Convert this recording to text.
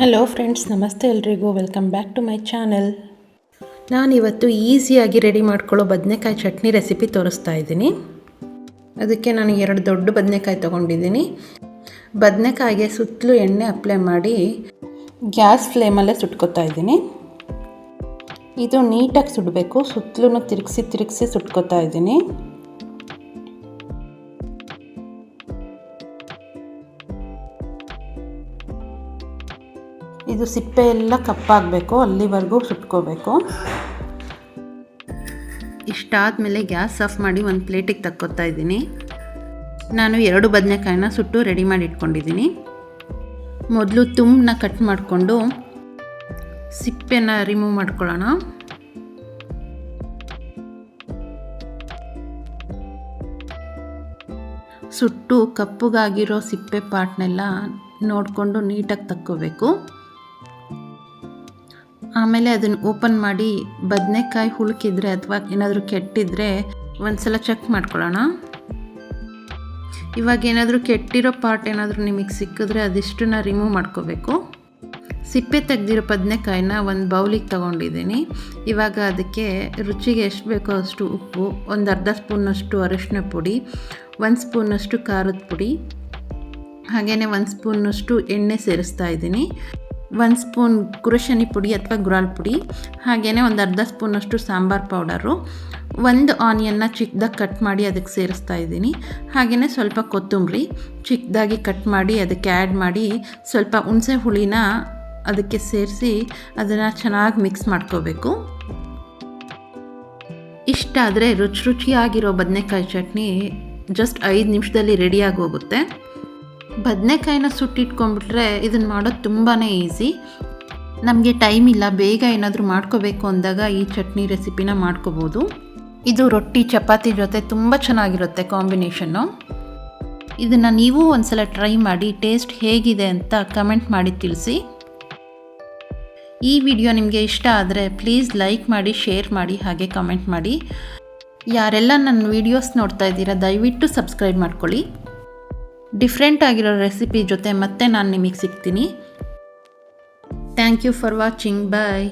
Hello friends ನಮಸ್ತೆ ಎಲ್ರಿಗೂ. Welcome back to my channel ನಾನಿವತ್ತು ಈಸಿಯಾಗಿ ರೆಡಿ ಮಾಡ್ಕೊಳ್ಳೋ ಬದನೆಕಾಯಿ ಚಟ್ನಿ ರೆಸಿಪಿ ತೋರಿಸ್ತಾ ಇದ್ದೀನಿ. ಅದಕ್ಕೆ ನಾನು ಎರಡು ದೊಡ್ಡ ಬದನೆಕಾಯಿ ತೊಗೊಂಡಿದ್ದೀನಿ. ಬದನೆಕಾಯಿಗೆ ಸುತ್ತಲೂ ಎಣ್ಣೆ ಅಪ್ಲೈ ಮಾಡಿ ಗ್ಯಾಸ್ ಫ್ಲೇಮಲ್ಲೇ ಸುಟ್ಕೋತಾ ಇದ್ದೀನಿ. ಇದು ನೀಟಾಗಿ ಸುಡಬೇಕು. ಸುತ್ತಲೂ ತಿರುಗಿಸಿ ತಿರುಗಿಸಿ ಸುಟ್ಕೋತಾ ಇದ್ದೀನಿ. ಇದು ಸಿಪ್ಪೆ ಎಲ್ಲ ಕಪ್ಪಾಗಬೇಕು, ಅಲ್ಲಿವರೆಗೂ ಸುಟ್ಕೋಬೇಕು. ಇಷ್ಟಾದಮೇಲೆ ಗ್ಯಾಸ್ ಆಫ್ ಮಾಡಿ ಒಂದು ಪ್ಲೇಟಿಗೆ ತಕ್ಕೋತಾ ಇದ್ದೀನಿ. ನಾನು ಎರಡು ಬದನೆಕಾಯಿನ ಸುಟ್ಟು ರೆಡಿ ಮಾಡಿ ಇಟ್ಕೊಂಡಿದ್ದೀನಿ. ಮೊದಲು ತುಂಬನ್ನ ಕಟ್ ಮಾಡಿಕೊಂಡು ಸಿಪ್ಪೆನ ರಿಮೂವ್ ಮಾಡ್ಕೊಳ್ಳೋಣ. ಸುಟ್ಟು ಕಪ್ಪುಗಾಗಿರೋ ಸಿಪ್ಪೆ ಪಾಟ್ನೆಲ್ಲ ನೋಡಿಕೊಂಡು ನೀಟಾಗಿ ತಕ್ಕೋಬೇಕು. ಆಮೇಲೆ ಅದನ್ನು ಓಪನ್ ಮಾಡಿ ಬದನೆಕಾಯಿ ಹುಳುಕಿದ್ರೆ ಅಥವಾ ಏನಾದರೂ ಕೆಟ್ಟಿದ್ರೆ ಒಂದ್ಸಲ ಚೆಕ್ ಮಾಡ್ಕೊಳ್ಳೋಣ. ಇವಾಗ ಏನಾದರೂ ಕೆಟ್ಟಿರೋ ಪಾರ್ಟ್ ಏನಾದರೂ ನಿಮಗೆ ಸಿಕ್ಕಿದ್ರೆ ಅದಿಷ್ಟನ್ನ ರಿಮೂವ್ ಮಾಡ್ಕೋಬೇಕು. ಸಿಪ್ಪೆ ತೆಗೆದಿರೋ ಬದನೆಕಾಯಿನ ಒಂದು ಬೌಲಿಗೆ ತೊಗೊಂಡಿದ್ದೀನಿ. ಇವಾಗ ಅದಕ್ಕೆ ರುಚಿಗೆ ಎಷ್ಟು ಬೇಕೋ ಅಷ್ಟು ಉಪ್ಪು, ಒಂದು ಅರ್ಧ ಸ್ಪೂನಷ್ಟು ಅರಿಶಿನ ಪುಡಿ, ಒಂದು ಸ್ಪೂನಷ್ಟು ಖಾರದ ಪುಡಿ ಹಾಗೆಯೇ ಒಂದು ಸ್ಪೂನಷ್ಟು ಎಣ್ಣೆ ಸೇರಿಸ್ತಾ ಇದ್ದೀನಿ. ಒಂದು ಸ್ಪೂನ್ ಕುರುಶನಿ ಪುಡಿ ಅಥವಾ ಗುರಾಲ್ ಪುಡಿ ಹಾಗೆಯೇ ಒಂದು ಅರ್ಧ ಸ್ಪೂನಷ್ಟು ಸಾಂಬಾರು ಪೌಡರು. ಒಂದು ಆನಿಯನ್ನ ಚಿಕ್ಕದಾಗಿ ಕಟ್ ಮಾಡಿ ಅದಕ್ಕೆ ಸೇರಿಸ್ತಾ ಇದ್ದೀನಿ. ಹಾಗೆಯೇ ಸ್ವಲ್ಪ ಕೊತ್ತಂಬರಿ ಚಿಕ್ಕದಾಗಿ ಕಟ್ ಮಾಡಿ ಅದಕ್ಕೆ ಆ್ಯಡ್ ಮಾಡಿ ಸ್ವಲ್ಪ ಹುಣಸೆ ಹುಳಿನ ಅದಕ್ಕೆ ಸೇರಿಸಿ ಅದನ್ನು ಚೆನ್ನಾಗಿ ಮಿಕ್ಸ್ ಮಾಡ್ಕೋಬೇಕು. ಇಷ್ಟ ಆದರೆ ರುಚಿ ರುಚಿಯಾಗಿರೋ ಬದನೆಕಾಯಿ ಚಟ್ನಿ ಜಸ್ಟ್ ಐದು ನಿಮಿಷದಲ್ಲಿ ರೆಡಿಯಾಗಿ ಹೋಗುತ್ತೆ. ಬದನೆಕಾಯಿನ ಸುಟ್ಟಿಟ್ಕೊಂಡ್ಬಿಟ್ರೆ ಇದನ್ನು ಮಾಡೋದು ತುಂಬಾ ಈಸಿ. ನಮಗೆ ಟೈಮ್ ಇಲ್ಲ, ಬೇಗ ಏನಾದರೂ ಮಾಡ್ಕೋಬೇಕು ಅಂದಾಗ ಈ ಚಟ್ನಿ ರೆಸಿಪಿನ ಮಾಡ್ಕೋಬೋದು. ಇದು ರೊಟ್ಟಿ, ಚಪಾತಿ ಜೊತೆ ತುಂಬ ಚೆನ್ನಾಗಿರುತ್ತೆ ಕಾಂಬಿನೇಷನ್ನು. ಇದನ್ನು ನೀವು ಒಂದ್ಸಲ ಟ್ರೈ ಮಾಡಿ, ಟೇಸ್ಟ್ ಹೇಗಿದೆ ಅಂತ ಕಮೆಂಟ್ ಮಾಡಿ ತಿಳಿಸಿ. ಈ ವಿಡಿಯೋ ನಿಮಗೆ ಇಷ್ಟ ಆದರೆ ಪ್ಲೀಸ್ ಲೈಕ್ ಮಾಡಿ, ಶೇರ್ ಮಾಡಿ, ಹಾಗೆ ಕಮೆಂಟ್ ಮಾಡಿ. ಯಾರೆಲ್ಲ ನನ್ನ ವೀಡಿಯೋಸ್ ನೋಡ್ತಾ ಇದ್ದೀರಾ, ದಯವಿಟ್ಟು ಸಬ್ಸ್ಕ್ರೈಬ್ ಮಾಡ್ಕೊಳ್ಳಿ. ಡಿಫ್ರೆಂಟ್ ಆಗಿರೋ ರೆಸಿಪಿ ಜೊತೆ ಮತ್ತೆ ನಾನು ನಿಮಗೆ ಸಿಗ್ತೀನಿ. Thank you for watching bye